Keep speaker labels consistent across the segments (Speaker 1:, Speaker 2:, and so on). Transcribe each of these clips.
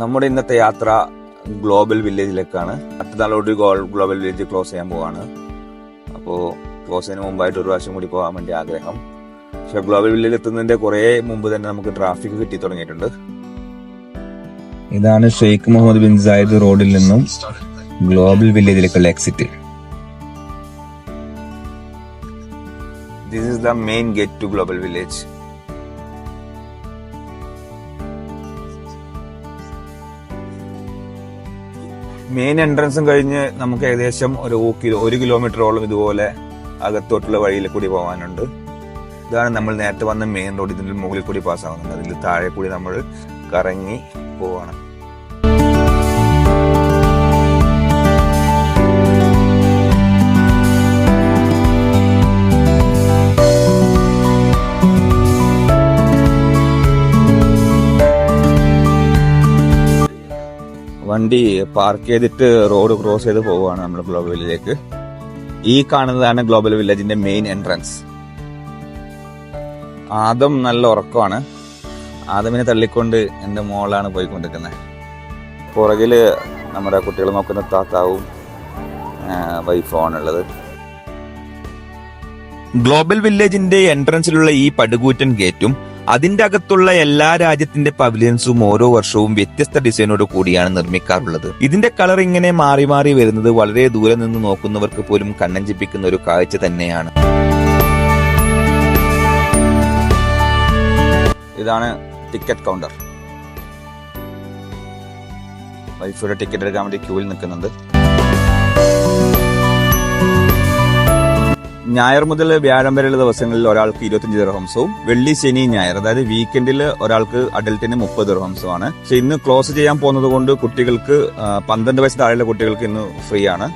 Speaker 1: നമ്മുടെ ഇന്നത്തെ യാത്ര ഗ്ലോബൽ വില്ലേജിലേക്കാണ്. മറ്റന്നാളോട് ഗ്ലോബൽ വില്ലേജ് ക്ലോസ് ചെയ്യാൻ പോവാണ്. അപ്പോൾ ക്ലോസ് ചെയ്യുന്ന മുമ്പായിട്ട് ഒരു പ്രാവശ്യം കൂടി പോകാൻ വേണ്ടി ആഗ്രഹം. പക്ഷെ ഗ്ലോബൽ വില്ലേജിൽ എത്തുന്നതിന്റെ കുറെ മുമ്പ് തന്നെ നമുക്ക് ട്രാഫിക് കിട്ടി തുടങ്ങിയിട്ടുണ്ട്. ഇതാണ് ഷെയ്ഖ് മുഹമ്മദ് ബിൻ സായിദ് റോഡിൽ നിന്നും global വില്ലേജിലേക്കുള്ള exit this is the main gate to global village main എൻട്രൻസും കഴിഞ്ഞ് നമുക്ക് ഏകദേശം ഒരു കിലോ ഒരു കിലോമീറ്ററോളം ഇതുപോലെ അകത്തോട്ടുള്ള വഴിയിൽ കൂടി പോകാനുണ്ട് ഇതാണ് നമ്മൾ നേരത്തെ വന്ന മെയിൻ റോഡ് ഇതിന്റെ മുകളിൽ കൂടി പാസ്സാവുന്നത് അതിൽ താഴെ കൂടി നമ്മൾ കറങ്ങി പോവാണ്. വണ്ടി പാർക്ക് ചെയ്തിട്ട് റോഡ് ക്രോസ് ചെയ്ത് പോവുകയാണ് നമ്മുടെ ഗ്ലോബൽ വില്ലേജിലേക്ക്. ഈ കാണുന്നതാണ് ഗ്ലോബൽ വില്ലേജിന്റെ മെയിൻ എൻട്രൻസ്. ആദം നല്ല ഉറക്കമാണ്. ആദമിനെ തള്ളിക്കൊണ്ട് എന്റെ മോളാണ് പോയിക്കൊണ്ടിരിക്കുന്നത്. പുറകിൽ നമ്മുടെ കുട്ടികൾ നോക്കുന്ന താത്താവും വൈഫാണുള്ളത് ഗ്ലോബൽ വില്ലേജിന്റെ എൻട്രൻസിലുള്ള ഈ പടുകൂറ്റൻ ഗേറ്റും അതിന്റെ അകത്തുള്ള എല്ലാ രാജ്യത്തിന്റെ പവിലിയൻസും ഓരോ വർഷവും വ്യത്യസ്ത ഡിസൈനോട് കൂടിയാണ് നിർമ്മിക്കാറുള്ളത്. ഇതിന്റെ കളർ ഇങ്ങനെ മാറി മാറി വരുന്നത് വളരെ ദൂരെ നിന്ന് നോക്കുന്നവർക്ക് പോലും കണ്ണഞ്ചിപ്പിക്കുന്ന ഒരു കാഴ്ച തന്നെയാണ്. ഇതാണ് ടിക്കറ്റ് കൗണ്ടർ. വൈഫിയുടെ ടിക്കറ്റ് എടുക്കാൻ വേണ്ടി ക്യൂവിൽ നിൽക്കുന്നുണ്ട്. ഞായർ മുതൽ വ്യാഴം വരെയുള്ള ദിവസങ്ങളിൽ ഒരാൾക്ക് ഇരുപത്തിയഞ്ച് ദർഹംസവും വെള്ളി ശനി ഞായർ അതായത് വീക്കെൻഡിൽ ഒരാൾക്ക് അഡൽട്ടിന് മുപ്പത് ദർഹംസമാണ് പക്ഷെ ഇന്ന് ക്ലോസ് ചെയ്യാൻ പോകുന്നത് കൊണ്ട് കുട്ടികൾക്ക് പന്ത്രണ്ട് വയസ്സ് താഴെയുള്ള കുട്ടികൾക്ക് ഇന്ന് ഫ്രീ ആണ്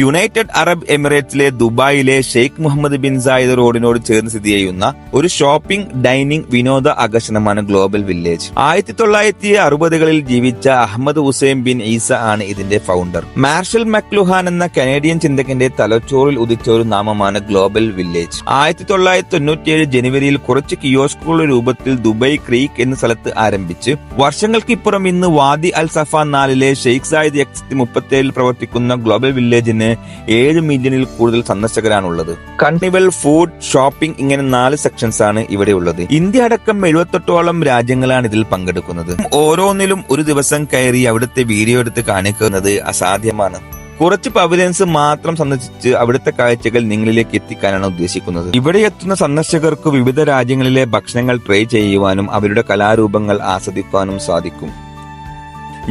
Speaker 1: യുണൈറ്റഡ് അറബ് എമിറേറ്റ്സിലെ ദുബായിലെ ഷെയ്ഖ് മുഹമ്മദ് ബിൻ സായിദ് റോഡിനോട് ചേർന്ന് സ്ഥിതി ചെയ്യുന്ന ഒരു ഷോപ്പിംഗ് ഡൈനിങ് വിനോദ ആകർഷണമാണ് ഗ്ലോബൽ വില്ലേജ്. ആയിരത്തി തൊള്ളായിരത്തി അറുപതുകളിൽ ജീവിച്ച അഹമ്മദ് ഹുസൈൻ ബിൻ ഈസ ആണ് ഇതിന്റെ ഫൗണ്ടർ മാർഷൽ മക്ലുഹാൻ എന്ന കനേഡിയൻ ചിന്തകന്റെ തലച്ചോറിൽ ഉദിച്ച ഒരു നാമമാണ് ഗ്ലോബൽ വില്ലേജ്. ആയിരത്തി തൊള്ളായിരത്തി തൊണ്ണൂറ്റിയേഴ് ജനുവരിയിൽ കുറച്ച് കിയോസ്കുകളുടെ രൂപത്തിൽ ദുബൈ ക്രീക്ക് എന്ന സ്ഥലത്ത് ആരംഭിച്ച് വർഷങ്ങൾക്കിപ്പുറം ഇന്ന് വാദി അൽ സഫ നാലിലെ ഷെയ്ഖ് സായിദ് എക്സിറ്റ് മുപ്പത്തേഴിൽ പ്രവർത്തിക്കുന്ന ഗ്ലോബൽ വില്ലേജിന് ഏഴ് മില്യണിൽ കൂടുതൽ സന്ദർശകരാണുള്ളത്. കണ്ണിവൽ ഫുഡ് ഷോപ്പിംഗ് ഇങ്ങനെ നാല് സെക്ഷൻസ് ആണ് ഇവിടെ ഉള്ളത് ഇന്ത്യ അടക്കം എഴുപത്തെട്ടോളം രാജ്യങ്ങളാണ് ഇതിൽ പങ്കെടുക്കുന്നത്. ഓരോന്നിലും ഒരു ദിവസം കയറി അവിടുത്തെ വീഡിയോ എടുത്ത് കാണിക്കുന്നത് അസാധ്യമാണ്. കുറച്ച് പവിലൻസ് മാത്രം സന്ദർശിച്ച് അവിടുത്തെ കാഴ്ചകൾ നിങ്ങളിലേക്ക് എത്തിക്കാനാണ് ഉദ്ദേശിക്കുന്നത്. ഇവിടെ എത്തുന്ന സന്ദർശകർക്ക് വിവിധ രാജ്യങ്ങളിലെ ഭക്ഷണങ്ങൾ ട്രൈ ചെയ്യുവാനും അവരുടെ കലാരൂപങ്ങൾ ആസ്വദിക്കാനും സാധിക്കും.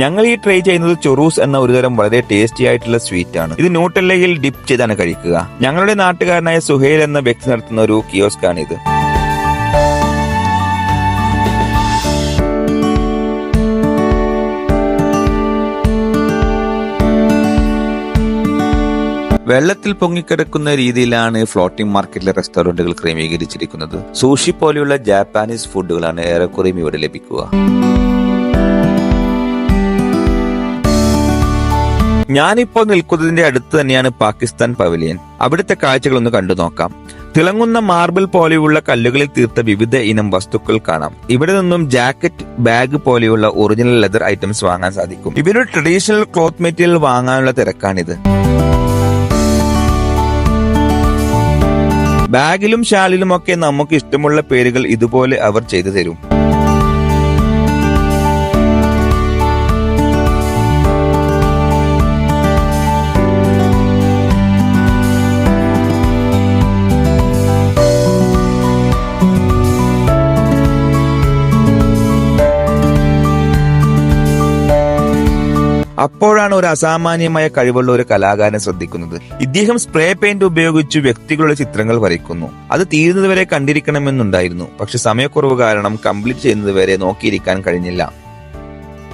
Speaker 1: ഞങ്ങൾ ഈ ട്രൈ ചെയ്യുന്നത് ചൊറൂസ് എന്ന ഒരുതരം വളരെ ടേസ്റ്റി ആയിട്ടുള്ള സ്വീറ്റ് ആണ്. ഇത് ന്യൂട്ടെല്ലയിൽ ഡിപ്പ് ചെയ്താണ് കഴിക്കുക. ഞങ്ങളുടെ നാട്ടുകാരനായ സുഹേൽ എന്ന വ്യക്തി നടത്തുന്ന ഒരു കിയോസ്ക് ആണ് ഇത് വെള്ളത്തിൽ പൊങ്ങിക്കിടക്കുന്ന രീതിയിലാണ് ഫ്ലോട്ടിംഗ് മാർക്കറ്റിലെ റെസ്റ്റോറന്റുകൾ ക്രമീകരിച്ചിരിക്കുന്നത്. സൂഷി പോലെയുള്ള ജാപ്പാനീസ് ഫുഡുകളാണ് ഏറെക്കുറയും ഇവിടെ ലഭിക്കുക. ഞാനിപ്പോൾ നിൽക്കുന്നതിന്റെ അടുത്ത് തന്നെയാണ് പാകിസ്ഥാൻ പവലിയൻ. അവിടുത്തെ കാഴ്ചകൾ ഒന്ന് കണ്ടു നോക്കാം. തിളങ്ങുന്ന മാർബിൾ പോലെയുള്ള കല്ലുകളിൽ തീർത്ത വിവിധ ഇനം വസ്തുക്കൾ കാണാം. ഇവിടെ നിന്നും ജാക്കറ്റ് ബാഗ് പോലെയുള്ള ഒറിജിനൽ ലെതർ ഐറ്റംസ് വാങ്ങാൻ സാധിക്കും. ഇവരുടെ ട്രഡീഷണൽ ക്ലോത്ത് മെറ്റീരിയൽ വാങ്ങാനുള്ള തിരക്കാണിത്. ബാഗിലും ഷാളിലും ഒക്കെ നമുക്ക് ഇഷ്ടമുള്ള പേരുകൾ ഇതുപോലെ അവർ ചെയ്തു തരും. അപ്പോഴാണ് ഒരു അസാമാന്യമായ കഴിവുള്ള ഒരു കലാകാരൻ ശ്രദ്ധിക്കുന്നത്. ഇദ്ദേഹം സ്പ്രേ പെയിന്റ് ഉപയോഗിച്ച് വ്യക്തികളുടെ ചിത്രങ്ങൾ വരയ്ക്കുന്നു. അത് തീരുന്നതുവരെ കണ്ടിരിക്കണമെന്നുണ്ടായിരുന്നു. പക്ഷെ സമയക്കുറവ് കാരണം കംപ്ലീറ്റ് ചെയ്യുന്നതുവരെ നോക്കിയിരിക്കാൻ കഴിഞ്ഞില്ല.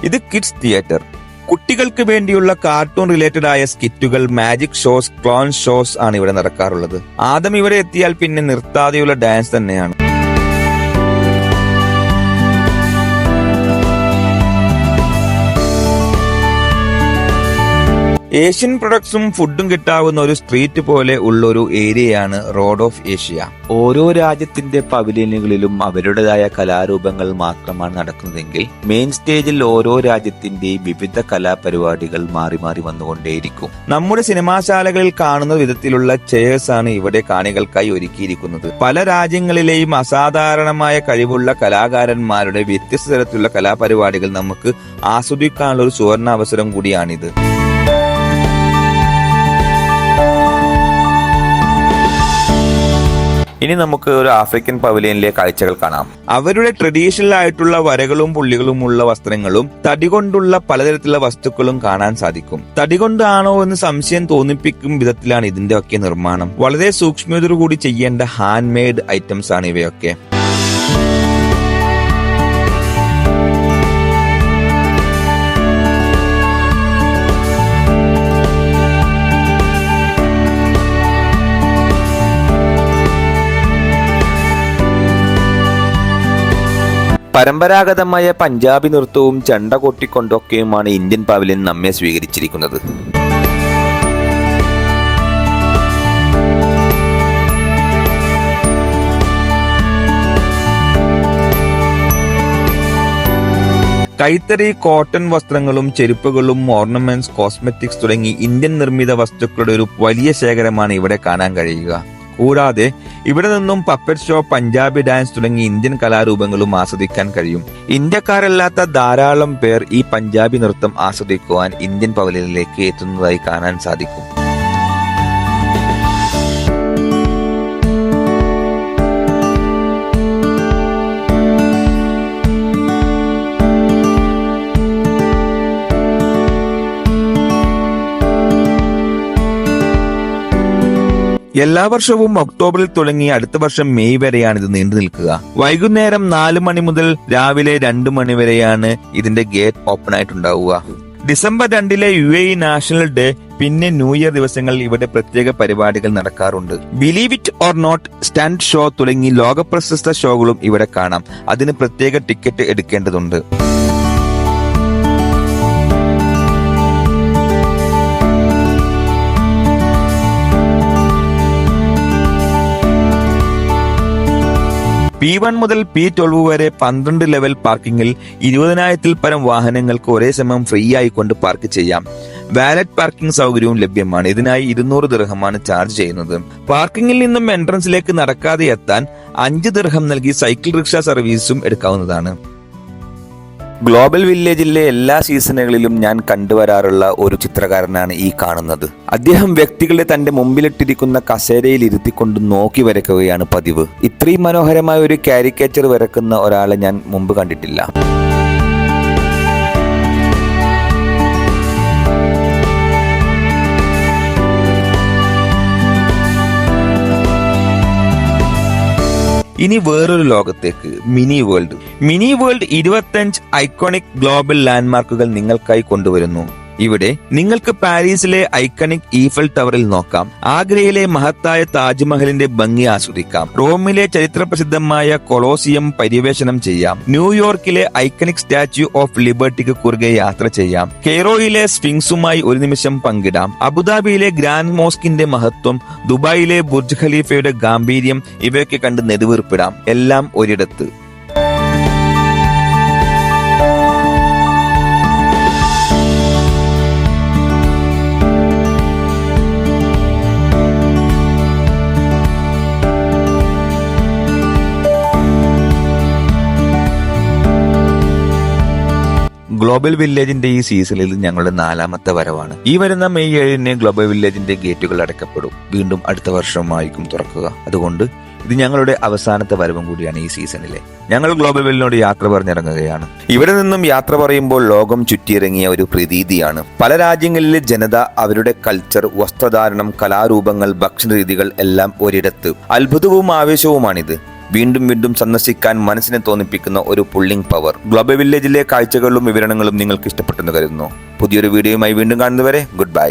Speaker 1: ഇത് കിഡ്സ് തിയേറ്റർ. കുട്ടികൾക്ക് വേണ്ടിയുള്ള കാർട്ടൂൺ റിലേറ്റഡ് ആയ സ്കിറ്റുകൾ മാജിക് ഷോസ് ക്ലോൺ ഷോസ് ആണ് ഇവിടെ നടക്കാറുള്ളത്. ആദ്യം ഇവരെ എത്തിയാൽ പിന്നെ നിർത്താതെയുള്ള ഡാൻസ് തന്നെയാണ്. ഏഷ്യൻ പ്രൊഡക്ട്സും ഫുഡും കിട്ടാവുന്ന ഒരു സ്ട്രീറ്റ് പോലെ ഉള്ള ഒരു ഏരിയയാണ് റോഡ് ഓഫ് ഏഷ്യ. ഓരോ രാജ്യത്തിന്റെ പവിലിയനുകളിലും അവരുടേതായ കലാരൂപങ്ങൾ മാത്രമാണ് നടക്കുന്നതെങ്കിൽ മെയിൻ സ്റ്റേജിൽ ഓരോ രാജ്യത്തിന്റെയും വിവിധ കലാപരിപാടികൾ മാറി മാറി വന്നുകൊണ്ടേയിരിക്കും. നമ്മുടെ സിനിമാശാലകളിൽ കാണുന്ന വിധത്തിലുള്ള ചെയേഴ്സ് ആണ് ഇവിടെ കാണികൾക്കായി ഒരുക്കിയിരിക്കുന്നത്. പല രാജ്യങ്ങളിലെയും അസാധാരണമായ കഴിവുള്ള കലാകാരന്മാരുടെ വ്യത്യസ്ത തരത്തിലുള്ള കലാപരിപാടികൾ നമുക്ക് ആസ്വദിക്കാനുള്ള ഒരു സുവർണ അവസരം കൂടിയാണിത്. ഇനി നമുക്ക് ഒരു ആഫ്രിക്കൻ പവലിയനിലെ കാഴ്ചകൾ കാണാം. അവരുടെ ട്രഡീഷണൽ ആയിട്ടുള്ള വരകളും പുള്ളികളും ഉള്ള വസ്ത്രങ്ങളും തടി കൊണ്ടുള്ള പലതരത്തിലുള്ള വസ്തുക്കളും കാണാൻ സാധിക്കും. തടി കൊണ്ടാണോ എന്ന് സംശയം തോന്നിപ്പിക്കും വിധത്തിലാണ് ഇതിന്റെ ഒക്കെ നിർമ്മാണം. വളരെ സൂക്ഷ്മതയോടുകൂടി ചെയ്യേണ്ട ഹാൻഡ് മെയ്ഡ് ഐറ്റംസ് ആണ് ഇവയൊക്കെ. പരമ്പരാഗതമായ പഞ്ചാബി നൃത്തവും ചെണ്ട കൊട്ടിക്കൊണ്ടൊക്കെയുമാണ് ഇന്ത്യൻ പവലിയൻ നമ്മെ സ്വീകരിച്ചിരിക്കുന്നത്. കൈത്തറി കോട്ടൺ വസ്ത്രങ്ങളും ചെരുപ്പുകളും ഓർണമെന്റ്സ് കോസ്മെറ്റിക്സ് തുടങ്ങി ഇന്ത്യൻ നിർമ്മിത വസ്തുക്കളുടെ ഒരു വലിയ ശേഖരമാണ് ഇവിടെ കാണാൻ കഴിയുക. കൂടാതെ ഇവിടെ നിന്നും പപ്പറ്റ് ഷോ പഞ്ചാബി ഡാൻസ് തുടങ്ങി ഇന്ത്യൻ കലാരൂപങ്ങളും ആസ്വദിക്കാൻ കഴിയും. ഇന്ത്യക്കാരല്ലാത്ത ധാരാളം പേർ ഈ പഞ്ചാബി നൃത്തം ആസ്വദിക്കുവാൻ ഇന്ത്യൻ പവലിയനിലേക്ക് എത്തുന്നതായി കാണാൻ സാധിക്കും. എല്ലാ വർഷവും ഒക്ടോബറിൽ തുടങ്ങി അടുത്ത വർഷം മെയ് വരെയാണ് ഇത് നീണ്ടു നിൽക്കുക. വൈകുന്നേരം നാല് മണി മുതൽ രാവിലെ രണ്ടു മണി വരെയാണ് ഇതിന്റെ ഗേറ്റ് ഓപ്പൺ ആയിട്ടുണ്ടാവുക. ഡിസംബർ രണ്ടിലെ യു എ നാഷണൽ ഡേ പിന്നെ ന്യൂ ഇയർ ദിവസങ്ങളിൽ ഇവിടെ പ്രത്യേക പരിപാടികൾ നടക്കാറുണ്ട്. Believe it or not stand show തുടങ്ങി ലോകപ്രശസ്ത ഷോകളും ഇവിടെ കാണാം. അതിന് പ്രത്യേക ടിക്കറ്റ് എടുക്കേണ്ടതുണ്ട്. പി വൺ മുതൽ പി ട്വൽവ് വരെ പന്ത്രണ്ട് ലെവൽ പാർക്കിംഗിൽ ഇരുപതിനായിരത്തിൽ പരം വാഹനങ്ങൾക്ക് ഒരേ സമയം ഫ്രീ ആയിക്കൊണ്ട് പാർക്ക് ചെയ്യാം. വാലറ്റ് പാർക്കിംഗ് സൗകര്യവും ലഭ്യമാണ്. ഇതിനായി ഇരുന്നൂറ് ദിർഹമാണ് ചാർജ് ചെയ്യുന്നത്. പാർക്കിംഗിൽ നിന്നും എൻട്രൻസിലേക്ക് നടക്കാതെ എത്താൻ അഞ്ച് ദിർഹം നൽകി സൈക്കിൾ റിക്ഷ സർവീസും എടുക്കാവുന്നതാണ്. ഗ്ലോബൽ വില്ലേജിലെ എല്ലാ സീസണുകളിലും ഞാൻ കണ്ടുവരാറുള്ള ഒരു ചിത്രകാരനാണ് ഈ കാണുന്നത്. അദ്ദേഹം വ്യക്തികളെ തന്റെ മുമ്പിലിട്ടിരിക്കുന്ന കസേരയിൽ ഇരുത്തിക്കൊണ്ട് നോക്കി വരയ്ക്കുകയാണ് പതിവ്. ഇത്രയും മനോഹരമായ ഒരു കാരിക്കേച്ചർ വരക്കുന്ന ഒരാളെ ഞാൻ മുമ്പ് കണ്ടിട്ടില്ല. ഇനി വേറൊരു ലോകത്തേക്ക് മിനി വേൾഡ്. മിനി വേൾഡ് ഇരുപത്തഞ്ച് ഐക്കോണിക് ഗ്ലോബൽ ലാൻഡ്മാർക്കുകൾ നിങ്ങൾക്കായി കൊണ്ടുവരുന്നു. ഇവിടെ നിങ്ങൾക്ക് പാരീസിലെ ഐക്കണിക് ഈഫൽ ടവറിൽ നോക്കാം. ആഗ്രയിലെ മഹത്തായ താജ്മഹലിന്റെ ഭംഗി ആസ്വദിക്കാം. റോമിലെ ചരിത്രപ്രസിദ്ധമായ കൊളോസിയം പര്യവേഷണം ചെയ്യാം. ന്യൂയോർക്കിലെ ഐക്കണിക് സ്റ്റാച്യു ഓഫ് ലിബർട്ടിക്ക് കുറുകെ യാത്ര ചെയ്യാം. കെയ്റോയിലെ സ്ഫിങ്സുമായി ഒരു നിമിഷം പങ്കിടാം. അബുദാബിയിലെ ഗ്രാൻഡ് മോസ്കിന്റെ മഹത്വം ദുബായിലെ ബുർജ് ഖലീഫയുടെ ഗാംഭീര്യം ഇവയൊക്കെ കണ്ട് നെടുവീർപ്പിടാം. എല്ലാം ഒരിടത്ത്. ഗ്ലോബൽ വില്ലേജിന്റെ ഈ സീസണിൽ ഞങ്ങളുടെ നാലാമത്തെ വരവാണ്. ഈ വരുന്ന മെയ് ഏഴിന് ഗ്ലോബൽ വില്ലേജിന്റെ ഗേറ്റുകൾ അടക്കപ്പെടും വീണ്ടും അടുത്ത വർഷമായിരിക്കും തുറക്കുക. അതുകൊണ്ട് ഇത് ഞങ്ങളുടെ അവസാനത്തെ വരവും കൂടിയാണ് ഈ സീസണിലെ ഞങ്ങൾ ഗ്ലോബൽ വില്ലിനോട് യാത്ര പറഞ്ഞിറങ്ങുകയാണ്. ഇവിടെ നിന്നും യാത്ര പറയുമ്പോൾ ലോകം ചുറ്റിയിറങ്ങിയ ഒരു പ്രതീതിയാണ്. പല രാജ്യങ്ങളിലെ ജനത അവരുടെ കൾച്ചർ വസ്ത്രധാരണം കലാരൂപങ്ങൾ ഭക്ഷണ രീതികൾ എല്ലാം ഒരിടത്ത്. അത്ഭുതവും ആവേശവുമാണിത്. വീണ്ടും വീണ്ടും സന്ദർശിക്കാൻ മനസ്സിനെ തോന്നിപ്പിക്കുന്ന ഒരു പുള്ളിംഗ് പവർ. ഗ്ലോബൽ വില്ലേജിലെ കാഴ്ചകളും വിവരണങ്ങളും നിങ്ങൾക്ക് ഇഷ്ടപ്പെട്ടെന്ന് കരുതുന്നു. പുതിയൊരു വീഡിയോയുമായി വീണ്ടും കാണുന്നവരെ ഗുഡ് ബൈ.